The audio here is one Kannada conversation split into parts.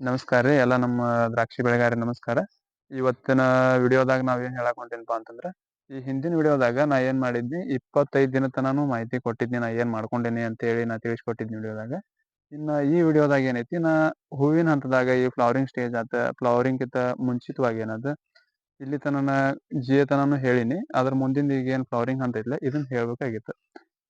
ನಮಸ್ಕಾರ ರೀ, ಎಲ್ಲ ನಮ್ಮ ದ್ರಾಕ್ಷಿ ಬೆಳೆಗಾರ ನಮಸ್ಕಾರ. ಇವತ್ತಿನ ವಿಡಿಯೋದಾಗ ನಾವ್ ಏನ್ ಹೇಳಕ್ ಹೊಂಟೇನಪ್ಪ ಅಂತಂದ್ರ, ಈ ಹಿಂದಿನ ವಿಡಿಯೋದಾಗ ನಾ ಏನ್ ಮಾಡಿದ್ನಿ, ಇಪ್ಪತ್ತೈದ್ ದಿನ ತನಾನು ಮಾಹಿತಿ ಕೊಟ್ಟಿದ್ನಿ, ನಾ ಏನ್ ಮಾಡ್ಕೊಂಡೇನಿ ಅಂತ ಹೇಳಿ ನಾ ತಿಳಿಸ್ಕೊಟ್ಟಿದ್ನಿ ವಿಡಿಯೋದಾಗ. ಇನ್ನ ಈ ವಿಡಿಯೋದಾಗ ಏನೈತಿ, ನಾ ಹೂವಿನ ಹಂತದಾಗ ಈ ಫ್ಲವರಿಂಗ್ ಸ್ಟೇಜ್ ಆತ ಫ್ಲವರಿಂಗ್ ಕಿಂತ ಮುಂಚಿತವಾಗಿ ಏನದ, ಇಲ್ಲಿ ತನನ ಜಿಯತನಾನು ಹೇಳಿನಿ, ಅದ್ರ ಮುಂದಿನ ಈಗ ಏನ್ ಫ್ಲವರಿಂಗ್ ಹಂತ ಇಲ್ಲ ಇದನ್ನ ಹೇಳ್ಬೇಕಾಗಿತ್ತು.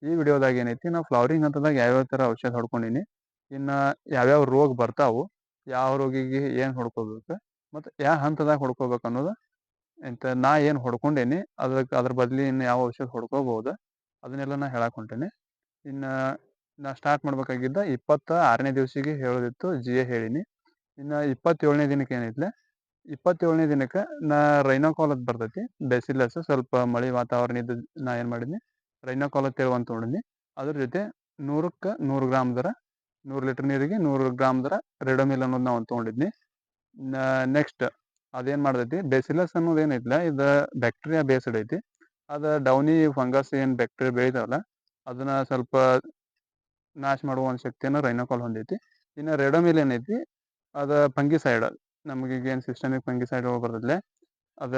ಈ ವಿಡಿಯೋದಾಗ ಏನೈತಿ, ನಾ ಫ್ಲವರಿಂಗ್ ಹಂತದಾಗ ಯಾವ್ಯಾವ ತರ ಔಷಧ ಹೊಡ್ಕೊಂಡಿನಿ, ಇನ್ನ ಯಾವ್ಯಾವ ರೋಗ ಬರ್ತಾವು ಯಾವ ರೋಗಿಗೆ ಏನು ಹೊಡ್ಕೋಬೇಕು, ಮತ್ತು ಯಾವ ಹಂತದಾಗ ಹೊಡ್ಕೋಬೇಕು ಅನ್ನೋದು ಎಂತ ನಾ ಏನು ಹೊಡ್ಕೊಂಡೇನಿ ಅದಕ್ಕೆ ಅದ್ರ ಬದಲಿ ಇನ್ನು ಯಾವ ಔಷಧ ಹೊಡ್ಕೋಬಹುದು, ಅದನ್ನೆಲ್ಲ ನಾ ಹೇಳಾಕ್ ಹೊಂಟೇನಿ. ಇನ್ನ ನಾ ಸ್ಟಾರ್ಟ್ ಮಾಡಬೇಕಾಗಿದ್ದ ಇಪ್ಪತ್ತ ಆರನೇ ದಿವಸಿಗೆ ಹೇಳೋದಿತ್ತು ಜಿ ಎ ಹೇಳಿನಿ. ಇನ್ನ ಇಪ್ಪತ್ತೇಳನೇ ದಿನಕ್ಕೆ ಏನೈತ್ಲೆ, ಇಪ್ಪತ್ತೇಳನೇ ದಿನಕ್ಕೆ ನಾ ರೈನೋಕಾಲದ್ ಬರ್ತೈತಿ ಬೆಸಿಲಸ್ ಸ್ವಲ್ಪ ಮಳೆ ವಾತಾವರಣ ಇದ್ದ ನಾ ಏನು ಮಾಡಿದ್ನಿ ರೈನೋಕಾಲ್ ಅಂತ ನೋಡಿದ್ನಿ ಅದ್ರ ಜೊತೆ ನೂರಕ್ಕೆ ನೂರು ಗ್ರಾಮ್ ದರ ನೂರ್ ಲೀಟರ್ ನೀರಿಗೆ ನೂರು ಗ್ರಾಮ್ ದರ ರೆಡೋಮಿಲ್ ಅನ್ನೋದು ನಾವು ತೊಗೊಂಡಿದ್ವಿ ನೆಕ್ಸ್ಟ್ ಅದೇನ್ ಮಾಡ್ತೈತಿ, ಬೆಸಿಲಸ್ ಅನ್ನೋದು ಏನೈತಿಲ್ಲ ಇದು ಬ್ಯಾಕ್ಟೀರಿಯಾ ಬೇಸ್ಡ್ ಐತಿ. ಅದ ಡೌನಿ ಫಂಗಸ್ ಏನು ಬ್ಯಾಕ್ಟೀರಿಯಾ ಬೆಳಿತಾವಲ್ಲ, ಅದನ್ನ ಸ್ವಲ್ಪ ನಾಶ ಮಾಡುವ ಒಂದು ಶಕ್ತಿಯನ್ನು ರೈನೋಕಾಲ್ ಹೊಂದೈತಿ. ಇನ್ನು ರೆಡೋಮಿಲ್ ಏನೈತಿ ಅದು ಫಂಗಿಸೈಡ್ ನಮ್ಗೆ ಏನ್ ಸಿಸ್ಟಮಿಕ್ ಫಂಗಿಸೈಡ್ ಬರ್ತದೆ ಅದ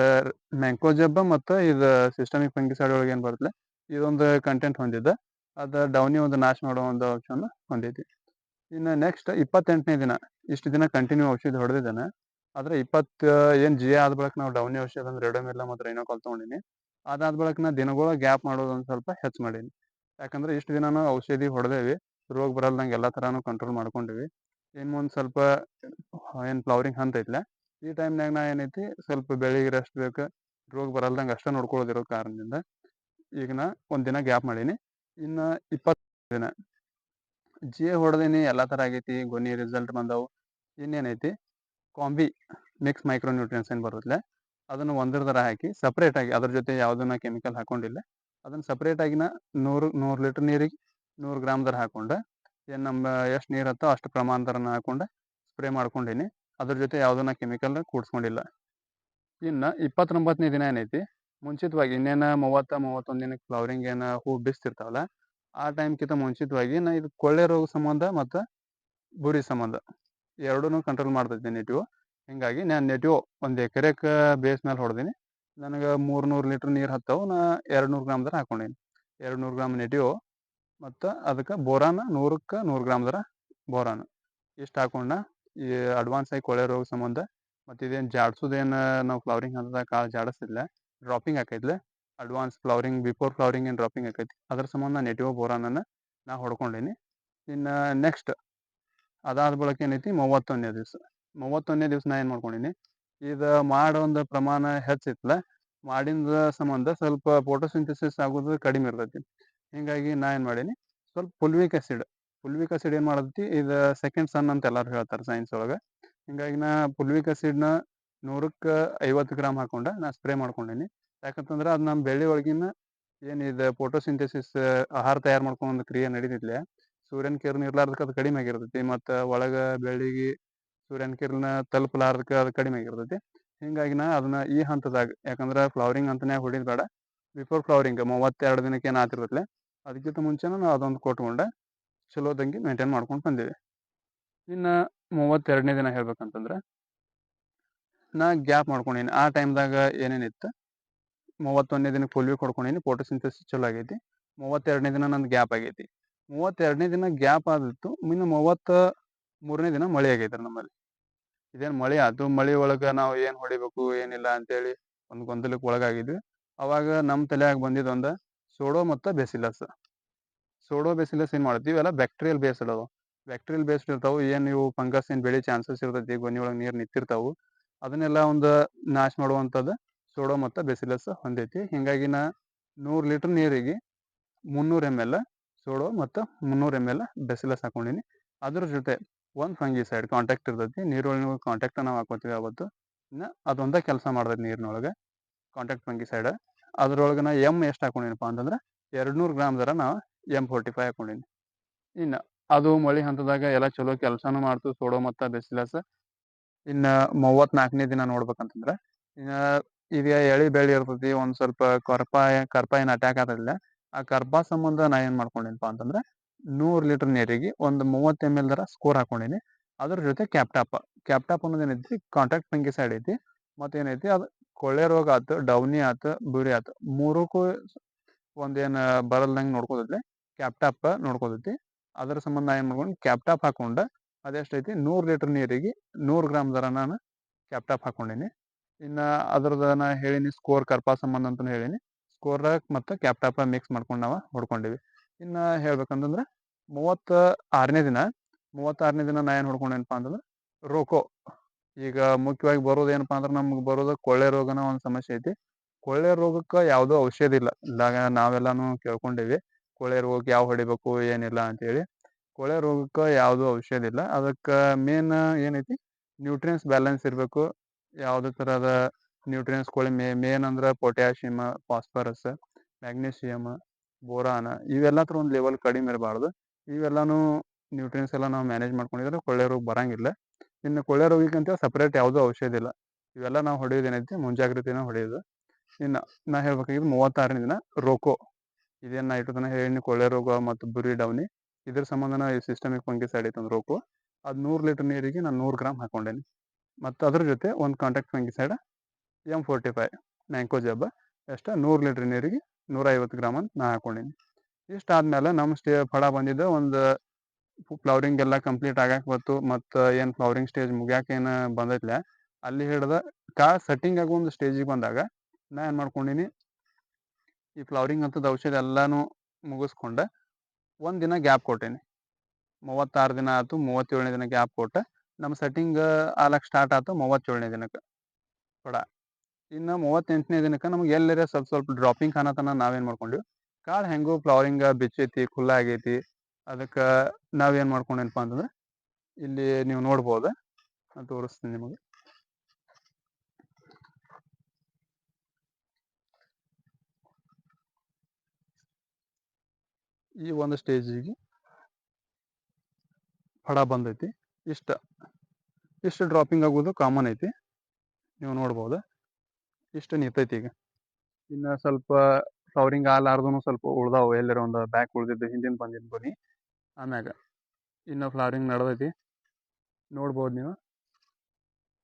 ಮ್ಯಾಂಕೋಜಬ್ಬ ಮತ್ತ ಇದ ಸಿಸ್ಟಮಿಕ್ ಫಂಗಿಸೈಡ್ ಒಳಗೆ ಏನು ಬರ್ತದೆ ಇದೊಂದು ಕಂಟೆಂಟ್ ಹೊಂದಿದ್ದ ಅದ ಡೌನಿ ಒಂದು ನಾಶ ಮಾಡೋ ಒಂದು ಆಪ್ಷನ್ ಹೊಂದೈತಿ. ಇನ್ನ ನೆಕ್ಸ್ಟ್ ಇಪ್ಪತ್ತೆಂಟನೇ ದಿನ. ಇಷ್ಟು ದಿನ ಕಂಟಿನ್ಯೂ ಔಷಧಿ ಹೊಡೆದಿದ್ದಾನೆ. ಆದ್ರೆ ಇಪ್ಪತ್ತು, ಏನು ಜಿ ಆದ ಬಳಕ ನಾವು ಡೌನಿ ಔಷಧ ಅಂದ್ರೆ ರೆಡೋಮಿಲ್ಲ ಮತ್ತು ರೈನೋಕಾಲ್ ತಗೊಂಡಿನಿ. ಅದಾದ ಬಳಿಕ ನಾ ದಿನಗಳ ಗ್ಯಾಪ್ ಮಾಡೋದೊಂದು ಸ್ವಲ್ಪ ಹೆಚ್ಚು ಮಾಡೀನಿ. ಯಾಕಂದ್ರೆ ಇಷ್ಟು ದಿನ ಔಷಧಿ ಹೊಡೆದೇವಿ. ರೋಗ ಬರಲ್ದಂಗೆ ಎಲ್ಲ ಥರನೂ ಕಂಟ್ರೋಲ್ ಮಾಡ್ಕೊಂಡಿವಿ. ಇನ್ನು ಒಂದು ಸ್ವಲ್ಪ, ಏನು ಫ್ಲವರಿಂಗ್ ಹಂತ ಐತ್ಲ ಈ ಟೈಮ್ನಾಗ ನಾ ಏನೈತಿ, ಸ್ವಲ್ಪ ಬೆಳಿಗ್ಗೆ ರೆಸ್ಟ್ ಬೇಕು, ರೋಗ ಬರಲ್ದಂಗೆ ಅಷ್ಟೇ ನೋಡ್ಕೊಳ್ಳೋದಿರೋ ಕಾರಣದಿಂದ ಈಗ ನಾ ಒಂದು ದಿನ ಗ್ಯಾಪ್ ಮಾಡೀನಿ. ಇನ್ನು ಇಪ್ಪತ್ತು ದಿನ. ಜಿ ಎ ಹೊಡೆದೇನಿ, ಎಲ್ಲಾ ತರ ಆಗೈತಿ ಗೊನಿ ರಿಸಲ್ಟ್ ಬಂದವು, ಇನ್ನೇನೈತಿ? ಕಾಂಬಿ ಮಿಕ್ಸ್ ಮೈಕ್ರೋ ನ್ಯೂಟ್ರಿಯನ್ಸ್ ಏನ್ ಬರುತ್ತಲೆ, ಅದನ್ನ ಒಂದರ ದರ ಹಾಕಿ ಸಪ್ರೇಟ್ ಆಗಿ, ಅದ್ರ ಜೊತೆ ಯಾವ್ದನ್ನ ಕೆಮಿಕಲ್ ಹಾಕೊಂಡಿಲ್ಲ, ಅದನ್ನ ಸಪ್ರೇಟ್ ಆಗಿನ ನೂರು ನೂರು ಲೀಟರ್ ನೀರಿಗೆ, ನೂರು ಗ್ರಾಮ್ ದರ ಹಾಕೊಂಡು, ಏನು ನಮ್ಮ ಎಷ್ಟು ನೀರು ಹತ್ತೋ ಅಷ್ಟು ಪ್ರಮಾಣದರನ ಹಾಕೊಂಡೆ ಸ್ಪ್ರೇ ಮಾಡ್ಕೊಂಡಿನಿ, ಅದ್ರ ಜೊತೆ ಯಾವ್ದನ್ನ ಕೆಮಿಕಲ್ ಕೂಡ್ಸ್ಕೊಂಡಿಲ್ಲ. ಇನ್ನ ಇಪ್ಪತ್ತೊಂಬತ್ತನೇ ದಿನ ಏನೈತಿ? ಮುಂಚಿತವಾಗಿ ಇನ್ನೇನ ಮೂವತ್ತ, ಮೂವತ್ತೊಂದು ದಿನಕ್ಕೆ ಫ್ಲವರಿಂಗ್ ಏನ ಹೂ ಬಿಸ್ತಿರ್ತಾವಲ್ಲ ಆ ಟೈಮ್ ಕಿಂತ ಮುಂಚಿತವಾಗಿ ನಾ ಇದು ಕೊಳ್ಳೆ ರೋಗ ಸಂಬಂಧ ಮತ್ತು ಬುರಿ ಸಂಬಂಧ ಎರಡೂ ಕಂಟ್ರೋಲ್ ಮಾಡ್ತೈತಿ ನೆಟಿವ್ ಹಿಂಗಾಗಿ ನಾನು ನೆಟಿವ್ ಒಂದು ಎಕರೆಕ್ಕೆ ಬೇಸ್ ಮೇಲೆ ಹೊಡೆದೀನಿ. ನನಗೆ ಮೂರ್ನೂರು ಲೀಟ್ರ್ ನೀರು ಹತ್ತವು, ನಾ ಎರಡು ನೂರು ಗ್ರಾಮ್ದಾರ ಹಾಕೊಂಡೀನಿ. ಎರಡು ನೂರು ಗ್ರಾಮ್ ನೆಟಿವ್ ಮತ್ತು ಅದಕ್ಕೆ ಬೋರಾನ ನೂರಕ್ಕೆ ನೂರು ಗ್ರಾಮ್ ಬೋರಾನ. ಇಷ್ಟು ಹಾಕೊಂಡ ಈ ಅಡ್ವಾನ್ಸ್ ಆಗಿ ಕೊಳೆ ರೋಗ ಸಂಬಂಧ ಮತ್ತು ಇದೇನು ಜಾಡ್ಸೋದೇನು ನಾವು ಫ್ಲವರಿಂಗ್ ಹಂತದಾಗ ಕಾಳು ಜಾಡಿಸ್ತಿದ್ಲ ಡ್ರಾಪಿಂಗ್ ಆಕೈತ್ಲೆ ಅಡ್ವಾನ್ಸ್ ಫ್ಲವರಿಂಗ್ ಬಿಫೋರ್ ಫ್ಲವರಿಂಗ್ ಏನು ಡ್ರಾಪಿಂಗ್ ಆಕೈತಿ. ಅದ್ರ ಸಂಬಂಧ ನೆಟಿವ್ ಬೋರಾನನ್ನು ನಾ ಹೊಡ್ಕೊಂಡೇನಿ. ಇನ್ನು ನೆಕ್ಸ್ಟ್ ಅದಾದ ಬಳಿಕ ಏನೈತಿ? ಮೂವತ್ತೊಂದನೇ ದಿವಸ. ಮೂವತ್ತೊಂದನೇ ದಿವಸ ನಾ ಏನು ಮಾಡ್ಕೊಂಡಿನಿ? ಇದು ಮಾಡೋ ಒಂದು ಪ್ರಮಾಣ ಹೆಚ್ಚಿತ್ತಲ್ಲ ಮಾಡಿದ ಸಂಬಂಧ ಸ್ವಲ್ಪ ಫೋಟೋಸಿಂಥಸಿಸ್ ಆಗೋದು ಕಡಿಮೆ ಇರ್ತೈತಿ. ಹೀಗಾಗಿ ನಾ ಏನು ಮಾಡೀನಿ? ಸ್ವಲ್ಪ ಪುಲ್ವಿಕ್ ಆ್ಯಸಿಡ್ ಪುಲ್ವಿಕ್ ಆ್ಯಸಿಡ್ ಏನು ಮಾಡತ್ತಿ? ಇದು ಸೆಕೆಂಡ್ ಸನ್ ಅಂತ ಎಲ್ಲರೂ ಹೇಳ್ತಾರೆ ಸೈನ್ಸ್ ಒಳಗೆ. ಹೀಗಾಗಿ ನಾ ಪುಲ್ವಿಕ್ ಆ್ಯಸಿಡ್ನ ನೂರಕ್ಕ ಐವತ್ತು ಗ್ರಾಮ್ ಹಾಕೊಂಡ ನಾ ಸ್ಪ್ರೇ ಮಾಡ್ಕೊಂಡೇನಿ. ಯಾಕಂತಂದ್ರ ಅದ್ ನಮ್ ಬೆಳ್ಳಿ ಒಳಗಿನ ಏನಿದೆ ಫೋಟೋಸಿಂಥೆಸಿಸ್ ಆಹಾರ ತಯಾರು ಮಾಡ್ಕೊಂಡ್ ಒಂದು ಕ್ರಿಯೆ ನಡೀತಿದ್ಲೆ, ಸೂರ್ಯನ ಕಿರಣ ಇರ್ಲಾರ್ದಕ್ಕೆ ಅದು ಕಡಿಮೆ ಆಗಿರ್ತೈತಿ ಮತ್ತ ಒಳಗ ಬೆಳಿಗ್ಗೆ ಸೂರ್ಯನ ಕಿರಣ ತಲುಪಲಾರ್ದಕ್ಕ ಅದು ಕಡಿಮೆ ಆಗಿರ್ತೈತಿ. ಹಿಂಗಾಗಿ ನಾ ಅದನ್ನ ಈ ಹಂತದಾಗ, ಯಾಕಂದ್ರ ಫ್ಲವರಿಂಗ್ ಅಂತನೇ ಹೊಡಿದ್ ಬೇಡ ಬಿಫೋರ್ ಫ್ಲವರಿಂಗ್ ಮೂವತ್ತೆರಡು ದಿನಕ್ಕೆ ಏನ್ ಆತಿರ್ತೈತಿ ಅದಕ್ಕಿಂತ ಮುಂಚೆನ ನಾವು ಅದೊಂದು ಕೊಟ್ಕೊಂಡ ಚಲೋದಂಗೆ ಮೇಂಟೈನ್ ಮಾಡ್ಕೊಂಡು ಬಂದೇವಿ ಇನ್ನ ಮೂವತ್ತೆರಡನೇ ದಿನ ಹೇಳ್ಬೇಕಂತಂದ್ರ, ನಾ ಗ್ಯಾಪ್ ಮಾಡ್ಕೊಂಡೇನಿ, ಆ ಟೈಮ್ದಾಗ ಏನೇನಿತ್ತು? ಮೂವತ್ತೊಂದನೇ ದಿನಕ್ಕೆ ಫುಲ್ವಿಕ್ ಫೋಟೋ ಫೋಟೋಸಿಂಥಸಿಸ್ ಚಲೋ ಆಗೈತಿ. ಮೂವತ್ತೆರಡನೇ ದಿನ ನಂದು ಗ್ಯಾಪ್ ಆಗೈತಿ. ಮೂವತ್ತೆರಡನೇ ದಿನ ಗ್ಯಾಪ್ ಆದಿತ್ತು ಇನ್ನು ಮೂವತ್ತ ಮೂರನೇ ದಿನ ಮಳೆ ಆಗೈತ್ರಿ ನಮ್ಮಲ್ಲಿ. ಇದೇನು ಮಳೆ ಆತು ಮಳೆ ಒಳಗೆ ನಾವು ಏನು ಹೊಡಿಬೇಕು, ಏನಿಲ್ಲ ಅಂತೇಳಿ ಒಂದು ಗೊಂದಲಕ್ಕೆ ಒಳಗಾಗಿದ್ವಿ. ಅವಾಗ ನಮ್ಮ ತಲೆಯಾಗ ಬಂದಿದ್ದೊಂದು ಸೋಡೋ ಮತ್ತು ಬೆಸಿಲಸ್. ಸೋಡೋ, ಬೆಸಿಲಸ್ ಏನು ಮಾಡ್ತೀವಿ ಇವೆಲ್ಲ ಬ್ಯಾಕ್ಟೀರಿಯಲ್ ಬೇಸ್ ಅದಾವ. ಬ್ಯಾಕ್ಟೀರಿಯಲ್ ಬೇಸ್ಡ್ ಇರ್ತಾವೆ. ಏನು ಇವು ಫಂಗಸ್ ಏನು ಬೆಳಿ ಚಾನ್ಸಸ್ ಇರ್ತೈತಿ ಗೊನಿ ಒಳಗೆ ನೀರು ನಿಂತಿರ್ತಾವೆ. ಅದನ್ನೆಲ್ಲ ಒಂದು ನಾಶ ಮಾಡುವಂತದ್ದು ಸೋಡೋ ಮತ್ತು ಬೆಸಿಲಸ್ ಹೊಂದೈತಿ. ಹೀಗಾಗಿ ನಾ ನೂರು ಲೀಟ್ರ್ ನೀರಿಗೆ ಮುನ್ನೂರು ಎಂ ಎಲ್ ಸೋಡೋ ಮತ್ತು ಮುನ್ನೂರು ಎಂ ಎಲ್ ಬೆಸಿಲಸ್ ಹಾಕೊಂಡಿನಿ. ಅದ್ರ ಜೊತೆ ಒಂದು ಫಂಗಿ ಸೈಡ್ ಕಾಂಟ್ಯಾಕ್ಟ್ ಇರ್ತೈತಿ. ನೀರೊಳಗ ಕಾಂಟ್ಯಾಕ್ಟ್ ನಾವು ಹಾಕೋತೀವಿ ಅವತ್ತು. ಇನ್ನು ಅದೊಂದೇ ಕೆಲಸ ಮಾಡ್ದೈತಿ ನೀರಿನೊಳಗೆ. ಕಾಂಟ್ಯಾಕ್ಟ್ ಫಂಗಿ ಸೈಡ್ ಅದ್ರೊಳಗೆ ನಾ ಎಂ ಎಷ್ಟು ಹಾಕೊಂಡಿನಪ್ಪ ಅಂತಂದ್ರೆ ಎರಡು ನೂರು ಗ್ರಾಮ್ ದರ ನಾವು ಎಂ ಫೋರ್ಟಿ ಫೈವ್ ಹಾಕೊಂಡಿನಿ. ಇನ್ನು ಅದು ಮಳಿ ಹಂತದಾಗ ಎಲ್ಲ ಚಲೋ ಕೆಲಸನೂ ಮಾಡ್ತು. ಸೋಡೋ ಮತ್ತು ಬೆಸಿಲಸ್. ಇನ್ನು ಮೂವತ್ತ್ನಾಲ್ಕನೇ ದಿನ ನೋಡ್ಬೇಕಂತಂದ್ರೆ ಇನ್ನ ಈಗ ಎಳಿ ಬೆಳಿ ಇರ್ತೈತಿ, ಒಂದ್ ಸ್ವಲ್ಪ ಕರ್ಪಾಯ ಕರ್ಪ ಏನ್ ಅಟ್ಯಾಕ್ ಆತದಿಲ್ಲ ಆ ಕರ್ಪಾ ಸಂಬಂಧ ನಾ ಏನ್ ಮಾಡ್ಕೊಂಡೇನಪಾ ಅಂತಂದ್ರೆ ನೂರ್ ಲೀಟರ್ ನೀರಿಗೆ ಒಂದ್ ಮೂವತ್ ಎಂ ಎಲ್ ದರ ಸ್ಕೋರ್ ಹಾಕೊಂಡಿನಿ. ಅದ್ರ ಜೊತೆ ಕ್ಯಾಪ್ಟಾಪ್ ಕ್ಯಾಪ್ಟಾಪ್ ಅನ್ನೋದು ಏನೈತಿ ಕಾಂಟ್ಯಾಕ್ಟ್ ಫಂಗಿಸೈಡ್ ಐತಿ, ಮತ್ತೆ ಏನೈತಿ ಅದು ಕೊಳ್ಳೆ ರೋಗ ಆತು, ಡೌನಿ ಆತು, ಬುರಿ ಆತು, ಮೂರಕ್ಕೂ ಒಂದೇನ್ ಬರಲ್ದಂಗೆ ನೋಡ್ಕೋತೈತಿ ಕ್ಯಾಪ್ಟಾಪ್ ನೋಡ್ಕೋತೈತಿ. ಅದ್ರ ಸಂಬಂಧ ಏನ್ ಮಾಡ್ಕೊಂಡು ಕ್ಯಾಪ್ಟಾಪ್ ಹಾಕೊಂಡ, ಅದೆಷ್ಟೈತಿ, ನೂರ್ ಲೀಟರ್ ನೀರಿಗೆ ನೂರ್ ಗ್ರಾಮ್ ದರ ನಾನು ಕ್ಯಾಪ್ಟಾಪ್ ಹಾಕೊಂಡೀನಿ. ಇನ್ನ ಅದ್ರದ ನಾ ಹೇಳಿನಿ ಸ್ಕೋರ್ ಕರ್ಪಾ ಸಂಬಂಧ ಅಂತ ಹೇಳಿನಿ. ಸ್ಕೋರ್ ಮತ್ತು ಕ್ಯಾಪ್ಟಾಪ ಮಿಕ್ಸ್ ಮಾಡ್ಕೊಂಡು ನಾವು ಹೊಡ್ಕೊಂಡಿವಿ. ಇನ್ನ ಹೇಳ್ಬೇಕಂತಂದ್ರೆ ಮೂವತ್ತ ಆರನೇ ದಿನ ಮೂವತ್ತಾರನೇ ದಿನ ನಾ ಏನು ಹೊಡ್ಕೊಂಡೇನಪ್ಪ ಅಂತಂದ್ರೆ ರೋಕೋ. ಈಗ ಮುಖ್ಯವಾಗಿ ಬರೋದು ಏನಪ್ಪಾ ಅಂದ್ರೆ ನಮ್ಗೆ ಬರೋದು ಕೊಳ್ಳೆ ರೋಗನ ಒಂದು ಸಮಸ್ಯೆ ಐತಿ. ಕೊಳ್ಳೆ ರೋಗಕ್ಕೆ ಯಾವುದೋ ಔಷಧಿ ಇಲ್ಲ. ಇಲ್ಲಾಗ ನಾವೆಲ್ಲಾನು ಕೇಳ್ಕೊಂಡಿವಿ ಕೊಳೆ ರೋಗಕ್ಕೆ ಯಾವ ಹೊಡಿಬೇಕು, ಏನಿಲ್ಲ ಅಂತೇಳಿ. ಕೊಳೆ ರೋಗಕ್ಕೆ ಯಾವುದೂ ಔಷಧಿ ಇಲ್ಲ. ಅದಕ್ಕೆ ಮೇನ್ ಏನೈತಿ? ನ್ಯೂಟ್ರಿಯನ್ಸ್ ಬ್ಯಾಲೆನ್ಸ್ ಇರಬೇಕು. ಯಾವುದೇ ಥರದ ನ್ಯೂಟ್ರಿಯನ್ಸ್ ಕೊಳೆ ಮೇ ಮೇನ್ ಅಂದ್ರೆ ಪೊಟ್ಯಾಷಿಯಮ್ ಫಾಸ್ಫರಸ್ ಮ್ಯಾಗ್ನೀಷಿಯಮ್ ಬೋರಾನ ಇವೆಲ್ಲ ಒಂದು ಲೆವೆಲ್ ಕಡಿಮೆ ಇರಬಾರ್ದು. ಇವೆಲ್ಲಾನು ನ್ಯೂಟ್ರಿಯನ್ಸ್ ಎಲ್ಲ ನಾವು ಮ್ಯಾನೇಜ್ ಮಾಡ್ಕೊಂಡಿದ್ರೆ ಕೊಳ್ಳೆ ರೋಗ ಬರಂಗಿಲ್ಲ. ಇನ್ನು ಕೊಳ್ಳೆ ಅಂತ ಸಪ್ರೇಟ್ ಯಾವುದೂ ಔಷಧಿ ಇಲ್ಲ. ಇವೆಲ್ಲ ನಾವು ಹೊಡೆಯೋದು ಏನೈತಿ ಮುಂಜಾಗ್ರತೆನ ಹೊಡೆಯೋದು. ಇನ್ನು ನಾ ಹೇಳ್ಬೇಕಾಗಿದ್ದು ಮೂವತ್ತಾರನೇ ದಿನ ರೋಕೋ. ಇದೇನು ನಾ ಇಟ್ಟು ತನಕ ಹೇಳಿನಿ ಕೊಳ್ಳೆ ರೋಗ ಮತ್ತು ಬುರಿ, ಡೌನಿ. ಇದ್ರ ಸಂಬಂಧನ ಈ ಸಿಸ್ಟಮಿಕ್ ಫಂಗಿಸೈಡ್ ಅಂದ್ರೆ ರೋಕೋ. ಅದು ನೂರು ಲೀಟರ್ ನೀರಿಗೆ ನಾನು ನೂರು ಗ್ರಾಮ್ ಹಾಕೊಂಡೇನಿ. ಮತ್ತು ಅದ್ರ ಜೊತೆ ಒಂದು contact fungicide M forty five mancozeb ಎಷ್ಟು ನೂರು ಲೀಟ್ರ್ ನೀರಿಗೆ ನೂರ ಐವತ್ತು ಗ್ರಾಮ್ ಅಂತ ನಾ ಹಾಕೊಂಡೀನಿ. ಇಷ್ಟು ಆದಮೇಲೆ ನಮ್ಮ ಸ್ಟೇ ಫಳ ಬಂದಿದ್ದು ಒಂದು ಫ್ಲವರಿಂಗ್ ಎಲ್ಲ ಕಂಪ್ಲೀಟ್ ಆಗಕ್ಕೆ ಬಂತು, ಮತ್ತು ಏನು ಫ್ಲವರಿಂಗ್ ಸ್ಟೇಜ್ ಮುಗ್ಯಾಕ ಏನು ಬಂದೈತ್ಲೆ, ಅಲ್ಲಿ ಹಿಡ್ದು ಕಾ ಸೆಟ್ಟಿಂಗ್ ಆಗೋ ಒಂದು ಸ್ಟೇಜಿಗೆ ಬಂದಾಗ ನಾ ಏನು ಮಾಡ್ಕೊಂಡೀನಿ, ಈ ಫ್ಲವರಿಂಗ್ ಅಂತದ ಔಷಧ ಎಲ್ಲಾನು ಮುಗಿಸ್ಕೊಂಡೆ ಒಂದು ದಿನ ಗ್ಯಾಪ್ ಕೊಟ್ಟೇನಿ. ಮೂವತ್ತಾರು ದಿನ ಆಯ್ತು ಮೂವತ್ತೇಳನೇ ದಿನ ಗ್ಯಾಪ್ ಕೊಟ್ಟೆ ನಮ್ಮ ಸೆಟ್ಟಿಂಗ್ ಆಲಕ್ಕೆ ಸ್ಟಾರ್ಟ್ ಆಯ್ತು ಮೂವತ್ತೇಳನೇ ದಿನಕ್ಕೆ ಕೊಡ. ಇನ್ನು ಮೂವತ್ತೆಂಟನೇ ದಿನಕ್ಕೆ ನಮ್ಗೆ ಎಲ್ಲರ ಸ್ವಲ್ಪ ಸ್ವಲ್ಪ ಡ್ರಾಪಿಂಗ್ ಕಾಣತನ ನಾವೇನು ಮಾಡ್ಕೊಂಡ್ವಿ. ಕಾಳು ಹೆಂಗೋ ಫ್ಲವರಿಂಗ ಬಿಚ್ಚೈತಿ ಖುಲ್ಲ ಆಗೈತಿ ಅದಕ್ಕೆ ನಾವೇನು ಮಾಡ್ಕೊಂಡೇನಪ್ಪ ಅಂತಂದ್ರೆ ಇಲ್ಲಿ ನೀವು ನೋಡ್ಬೋದು. ನಾನು ತೋರಿಸ್ತೀನಿ ನಿಮಗೆ. ಈ ಒಂದು ಸ್ಟೇಜಿಗೆ ಫಡ ಬಂದೈತಿ. ಇಷ್ಟ, ಇಷ್ಟು ಡ್ರಾಪಿಂಗ್ ಆಗೋದು ಕಾಮನ್ ಐತಿ. ನೀವು ನೋಡ್ಬೋದು. ಇಷ್ಟು ನಿಂತೈತಿ ಈಗ. ಇನ್ನು ಸ್ವಲ್ಪ ಫ್ಲವರಿಂಗ್ ಆಲಾರ್ದು ಸ್ವಲ್ಪ ಉಳ್ದಾವು. ಎಲ್ಲರ ಒಂದು ಬ್ಯಾಕ್ ಉಳ್ದಿದ್ದು ಹಿಂದಿನ ಬಂದಿದ್ದು ಬನ್ನಿ. ಆಮ್ಯಾಗ ಇನ್ನು ಫ್ಲವರಿಂಗ್ ನಡೆದೈತಿ. ನೋಡ್ಬೋದು ನೀವು.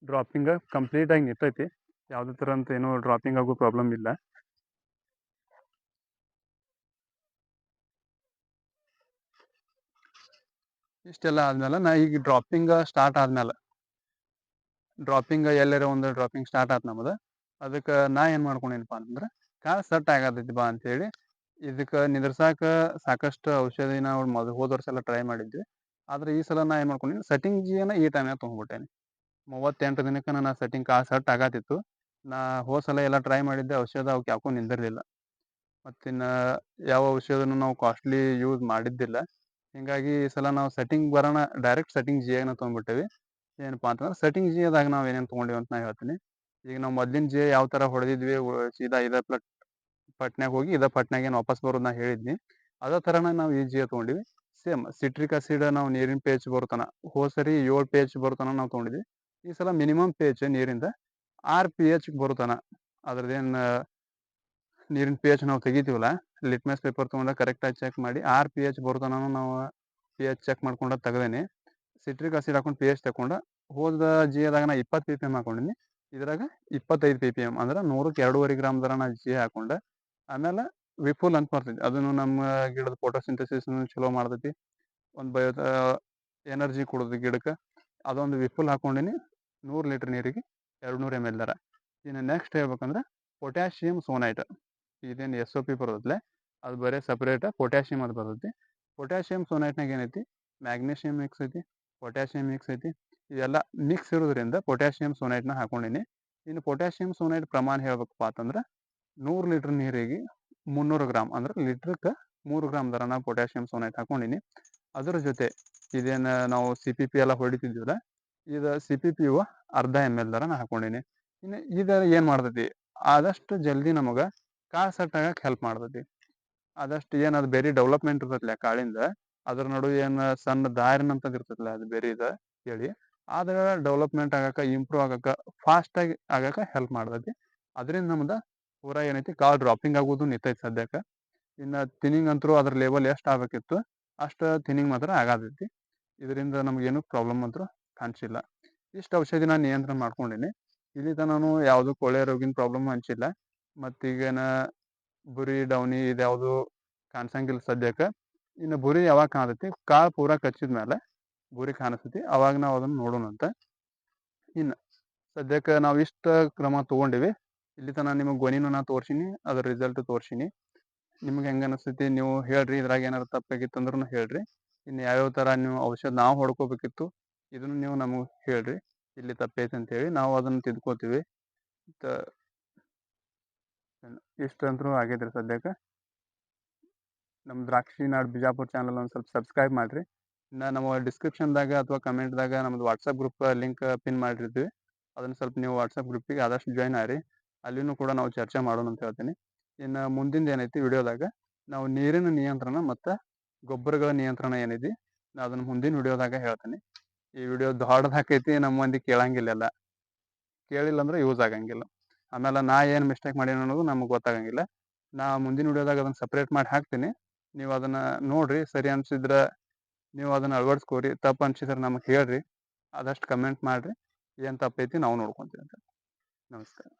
ಡ್ರಾಪಿಂಗ್ ಕಂಪ್ಲೀಟಾಗಿ ನಿಂತೈತಿ. ಯಾವುದೇ ಥರ ಅಂತ ಏನೂ ಡ್ರಾಪಿಂಗ್ ಆಗೋ ಪ್ರಾಬ್ಲಮ್ ಇಲ್ಲ. ಇಷ್ಟೆಲ್ಲ ಆದ್ಮೇಲೆ ನಾ ಈಗ ಡ್ರಾಪಿಂಗ್ ಸ್ಟಾರ್ಟ್ ಆದ್ಮೇಲೆ. ಡ್ರಾಪಿಂಗ್ ಎಲ್ಲರ ಒಂದು ಡ್ರಾಪಿಂಗ್ ಸ್ಟಾರ್ಟ್ ಆತ್ ನಮ್ಮದು ಅದಕ್ಕೆ ನಾ ಏನು ಮಾಡ್ಕೊಂಡೇನಪ್ಪ ಅಂತಂದ್ರೆ ಕಾಳು ಸೆಟ್ ಆಗತೈತಿ ಬಾ ಅಂತೇಳಿ ಇದಕ್ಕೆ ನಿದ್ರಸಾಕ ಸಾಕಷ್ಟು ಔಷಧಿ ನಾವು ಮೊದಲು ಹೋದ ವರ್ಷ ಎಲ್ಲ ಟ್ರೈ ಮಾಡಿದ್ವಿ. ಆದ್ರೆ ಈ ಸಲ ನಾ ಏನು ಮಾಡ್ಕೊಂಡಿನಿ ಸೆಟ್ಟಿಂಗ್ ಏನ ಈ ಟೈಮ್ನಾಗ ತೊಗೊಂಡ್ಬಿಟ್ಟೇನಿ. ಮೂವತ್ತೆಂಟು ದಿನಕ್ಕೆ ನಾನು ಸೆಟ್ಟಿಂಗ್ ಕಾಳು ಸೆಟ್ ಆಗತ್ತಿತ್ತು ನಾ ಹೋದ ಸಲ ಎಲ್ಲ ಟ್ರೈ ಮಾಡಿದ್ದೆ, ಔಷಧ ಅವಕ್ಕೆ ಯಾಕೋ ನಿಂದಿರಲಿಲ್ಲ. ಮತ್ತಿನ್ನು ಯಾವ ಔಷಧನೂ ನಾವು ಕಾಸ್ಟ್ಲಿ ಯೂಸ್ ಮಾಡಿದ್ದಿಲ್ಲ. ಹಿಂಗಾಗಿ ಈ ಸಲ ನಾವು ಸೆಟ್ಟಿಂಗ್ ಬರೋಣ ಡೈರೆಕ್ಟ್ ಸೆಟ್ಟಿಂಗ್ ಜಿಯಾನ ತೊಗೊಂಡ್ಬಿಟ್ಟಿವಿ. ಏನಪ್ಪ ಅಂತಂದ್ರೆ ಸೆಟ್ಟಿಂಗ್ ಜಿಯಾದಾಗ ನಾವು ಏನೇನು ತೊಗೊಂಡಿವಿ ಅಂತ ನಾ ಹೇಳ್ತೀನಿ. ಈಗ ನಾವು ಮೊದ್ಲಿನ ಜಿ ಯಾವ ಥರ ಹೊಡೆದಿದ್ವಿ ಸೀದಾ ಇದೇ ಪ್ಲಟ್ ಪಟ್ನ್ಯಾಗ ಹೋಗಿ ಇದೇ ಪಟ್ನ್ಯಾಗ ಏನು ವಾಪಸ್ ಬರೋದು ನಾ ಹೇಳಿದ್ನಿ. ಅದೇ ಥರನ ನಾವು ಈ ಜಿಯ ತೊಗೊಂಡಿವಿ. ಸೇಮ್ ಸಿಟ್ರಿಕ್ ಆಸಿಡ್ ನಾವು ನೀರಿನ ಪೇಚ್ ಬರುತ್ತಾನ ಹೋ ಸರಿ ಏಳು ಪೇಜ್ ಬರುತ್ತಾನ ನಾವು ತೊಗೊಂಡಿದ್ವಿ. ಈ ಸಲ ಮಿನಿಮಮ್ ಪೇಜ್ ನೀರಿಂದ ಆರು ಪಿ ಎಚ್ ಬರುತ್ತಾನ ಅದ್ರದ್ದೇನು ನೀರಿನ ಪಿ ಎಚ್ ನಾವು ತೆಗಿತೀವಲ್ಲ ಲಿಟ್ಮಸ್ ಪೇಪರ್ ತೊಗೊಂಡ ಕರೆಕ್ಟಾಗಿ ಚೆಕ್ ಮಾಡಿ ಆರ್ ಪಿ ಎಚ್ ಬರುತ್ತಾನ ನಾವು ಪಿ ಎಚ್ ಚೆಕ್ ಮಾಡ್ಕೊಂಡು ತೆಗ್ದೇನಿ. ಸಿಟ್ರಿಕ್ ಆಸಿಡ್ ಹಾಕೊಂಡು ಪಿ ಎಚ್ ತಗೊಂಡು, ಹೋದ ಜಿಯದಾಗ ನಾ ಇಪ್ಪತ್ತು ಪಿ ಪಿ ಎಂ ಹಾಕೊಂಡಿನಿ. ಇದ್ರಾಗ ಇಪ್ಪತ್ತೈದು ಪಿ ಪಿ ಎಂ ಅಂದ್ರೆ ನೂರಕ್ಕೆ ಎರಡೂವರೆ ಗ್ರಾಮ್ ದರ ನಾ ಜಿ ಹಾಕೊಂಡೆ ಆಮೇಲೆ ವಿಫುಲ್ ಅಂತ ಬರ್ತೈತಿ ಅದನ್ನು ನಮ್ಮ ಗಿಡದ ಫೋಟೋಸಿಂಥಸಿಸ್ ಚಲೋ ಮಾಡ್ತೈತಿ. ಒಂದು ಬಯೋ ಎನರ್ಜಿ ಕೊಡೋದು ಗಿಡಕ್ಕೆ. ಅದೊಂದು ವಿಫುಲ್ ಹಾಕೊಂಡಿನಿ, ನೂರು ಲೀಟ್ರ್ ನೀರಿಗೆ ಎರಡು ನೂರು ಎಂ ಎಲ್ ದರ. ಇನ್ನು ನೆಕ್ಸ್ಟ್ ಹೇಳ್ಬೇಕಂದ್ರೆ ಪೊಟ್ಯಾಷಿಯಮ್ ಸೋನೈಟ್ ಇದೇನು ಎಸ್ ಒ ಪಿ ಬರುತ್ತೆ ಅದು ಬರೀ ಸಪ್ರೇಟ್ ಪೊಟ್ಯಾಷಿಯಮ್ ಅದು ಬರುತ್ತೆ. ಪೊಟ್ಯಾಷಿಯಮ್ ಸೊನೈಟ್ನಾಗ ಏನೈತಿ? ಮ್ಯಾಗ್ನೀಷಿಯಮ್ ಮಿಕ್ಸ್ ಐತಿ ಪೊಟ್ಯಾಷಿಯಮ್ ಮಿಕ್ಸ್ ಐತಿ. ಇವೆಲ್ಲ ಮಿಕ್ಸ್ ಇರೋದ್ರಿಂದ ಪೊಟ್ಯಾಷಿಯಮ್ ಸೊನೈಟ್ನ ಹಾಕೊಂಡಿನಿ. ಇನ್ನು ಪೊಟ್ಯಾಷಿಯಮ್ ಸೊನೈಟ್ ಪ್ರಮಾಣ ಹೇಳ್ಬೇಕಪ್ಪ ಅಂತಂದ್ರೆ ನೂರು ಲೀಟ್ರ್ ನೀರಿಗೆ ಮುನ್ನೂರು ಗ್ರಾಮ್ ಅಂದ್ರೆ ಲೀಟ್ರಕ್ಕೆ ಮೂರು ಗ್ರಾಮ್ ದರ ನಾವು ಪೊಟ್ಯಾಷಿಯಮ್ ಸೋನೈಟ್ ಹಾಕೊಂಡಿನಿ. ಅದರ ಜೊತೆ ಇದೇನು ನಾವು ಸಿ ಪಿ ಪಿ ಎಲ್ಲ ಹೊಡಿತಿದ್ವಲ್ಲ, ಇದು ಸಿ ಪಿ ಪಿ ಅರ್ಧ ಎಂ ಎಲ್ ದರ ನಾ ಹಾಕೊಂಡಿನಿ. ಇನ್ನು ಇದರ ಏನು ಮಾಡ್ತೈತಿ? ಆದಷ್ಟು ಜಲ್ದಿ ನಮಗೆ ಕಾಳು ಸೆಟ್ ಆಗಕ್ಕೆ ಹೆಲ್ಪ್ ಮಾಡ್ತೈತಿ. ಅದಷ್ಟು ಏನು ಅದು ಬೇರೆ ಡೆವಲಪ್ಮೆಂಟ್ ಇರ್ತೈತಲ್ಲ ಕಾಳಿಂದ, ಅದ್ರ ನಡುವೆ ಏನು ಸಣ್ಣ ದಾರಿನ ಅಂತದ್ ಇರ್ತೈತಲ್ಲ ಅದು ಬೇರೆ ಇದು ಹೇಳಿ, ಆದ್ರೆ ಡೆವಲಪ್ಮೆಂಟ್ ಆಗಾಕ ಇಂಪ್ರೂವ್ ಆಗಾಕ ಫಾಸ್ಟ್ ಆಗಿ ಆಗಾಕ ಹೆಲ್ಪ್ ಮಾಡ್ತೈತಿ. ಅದರಿಂದ ನಮ್ದ ಪೂರಾ ಏನೈತಿ ಕಾಳು ಡ್ರಾಪಿಂಗ್ ಆಗೋದು ನಿಂತೈತಿ ಸದ್ಯಕ್ಕ. ಇನ್ನ ತಿನ್ನಿಂಗ್ ಅಂತೂ ಅದ್ರ ಲೆವೆಲ್ ಎಷ್ಟು ಆಗಬೇಕಿತ್ತು, ಅಷ್ಟು ತಿನಿಂಗ್ ಮಾತ್ರ ಆಗತೈತಿ. ಇದರಿಂದ ನಮಗೇನು ಪ್ರಾಬ್ಲಮ್ ಅಂತೂ ಕಾಣಿಸಿಲ್ಲ. ಇಷ್ಟು ಔಷಧಿ ನಾನು ನಿಯಂತ್ರಣ ಮಾಡ್ಕೊಂಡಿನಿ. ಇಲ್ಲಿ ತನೂ ಯಾವುದು ಕೊಳೆ ರೋಗಿನ ಪ್ರಾಬ್ಲಮ್ ಹಂಚಿಲ್ಲ ಮತ್ತೀಗೇನ ಬುರಿ, ಡೌನಿ ಇದ್ಯಾವುದು ಕಾಣಿಸಂಗಿಲ್ಲ ಸದ್ಯಕ್ಕೆ. ಇನ್ನು ಬುರಿ ಯಾವಾಗ ಕಾಣತೈತಿ? ಕಾಳು ಪೂರ ಕಚ್ಚಿದ ಮೇಲೆ ಬುರಿ ಕಾಣಿಸ್ತೈತಿ. ಅವಾಗ ನಾವು ಅದನ್ನು ನೋಡೋಣಂತ. ಇನ್ನು ಸದ್ಯಕ್ಕೆ ನಾವು ಇಷ್ಟು ಕ್ರಮ ತೊಗೊಂಡಿವಿ. ಇಲ್ಲಿ ತನಕ ನಿಮಗೆ ಗೊನಿನೂ ನಾ ತೋರ್ಸೀನಿ, ಅದ್ರ ರಿಸಲ್ಟ್ ತೋರ್ಸೀನಿ. ನಿಮ್ಗೆ ಹೆಂಗೆ ಅನಿಸ್ತೈತಿ ನೀವು ಹೇಳ್ರಿ, ಇದ್ರಾಗ ಏನಾರು ತಪ್ಪಾಗಿತ್ತಂದ್ರೂ ಹೇಳ್ರಿ. ಇನ್ನು ಯಾವ್ಯಾವ ಥರ ನೀವು ಔಷಧ ನಾವು ಹೊಡ್ಕೋಬೇಕಿತ್ತು, ಇದನ್ನು ನೀವು ನಮಗೆ ಹೇಳ್ರಿ. ಇಲ್ಲಿ ತಪ್ಪೈತೆ ಅಂತೇಳಿ ನಾವು ಅದನ್ನು ತಿದ್ಕೋತೀವಿ. ಮತ್ತು ಇಷ್ಟಂತರೂ ಆಗೈತ್ರಿ ಸದ್ಯಕ್ಕೆ. ನಮ್ಮ ದ್ರಾಕ್ಷಿ ನಾಡು ಬಿಜಾಪುರ ಚಾನಲ್ ಒಂದು ಸ್ವಲ್ಪ ಸಬ್ಸ್ಕ್ರೈಬ್ ಮಾಡಿರಿ. ಇನ್ನು ನಮ್ಮ ಡಿಸ್ಕ್ರಿಪ್ಷನ್ದಾಗ ಅಥವಾ ಕಮೆಂಟ್ದಾಗ ನಮ್ಮದು ವಾಟ್ಸಪ್ ಗ್ರೂಪ್ ಲಿಂಕ್ ಪಿನ್ ಮಾಡಿರ್ತೀವಿ. ಅದನ್ನು ಸ್ವಲ್ಪ ನೀವು ವಾಟ್ಸಪ್ ಗ್ರೂಪಿಗೆ ಆದಷ್ಟು ಜಾಯ್ನ್ ಆಗಿರಿ ಅಲ್ಲಿನೂ ಕೂಡ ನಾವು ಚರ್ಚೆ ಮಾಡೋಣ ಅಂತ ಹೇಳ್ತೀನಿ. ಇನ್ನು ಮುಂದಿಂದ ಏನೈತಿ ವಿಡಿಯೋದಾಗ ನಾವು ನೀರಿನ ನಿಯಂತ್ರಣ ಮತ್ತು ಗೊಬ್ಬರಗಳ ನಿಯಂತ್ರಣ ಏನಿದೆ ನಾನು ಅದನ್ನು ಮುಂದಿನ ವಿಡಿಯೋದಾಗ ಹೇಳ್ತೀನಿ. ಈ ವಿಡಿಯೋ ದೊಡ್ಡದಾಕೈತಿ ನಮ್ಮ ಮಂದಿ ಕೇಳಂಗಿಲ್ಲ ಎಲ್ಲ. ಕೇಳಿಲ್ಲ ಅಂದ್ರೆ ಯೂಸ್ ಆಗಂಗಿಲ್ಲ. ಆಮೇಲೆ ನಾ ಏನು ಮಿಸ್ಟೇಕ್ ಮಾಡೀನಿ ಅನ್ನೋದು ನಮಗೆ ಗೊತ್ತಾಗಂಗಿಲ್ಲ. ನಾ ಮುಂದಿನ ವಿಡಿಯೋದಾಗ ಅದನ್ನು ಸಪ್ರೇಟ್ ಮಾಡಿ ಹಾಕ್ತೀನಿ. ನೀವು ಅದನ್ನು ನೋಡಿರಿ, ಸರಿ ಅನ್ಸಿದ್ರೆ ನೀವು ಅದನ್ನು ಅಳವಡಿಸ್ಕೋರಿ. ತಪ್ಪು ಅನ್ಸಿದ್ರೆ ನಮಗೆ ಹೇಳ್ರಿ. ಆದಷ್ಟು ಕಮೆಂಟ್ ಮಾಡಿರಿ. ಏನು ತಪ್ಪೈತಿ ನಾವು ನೋಡ್ಕೊತೀವಿ ಅಂತ ನಮಸ್ಕಾರ.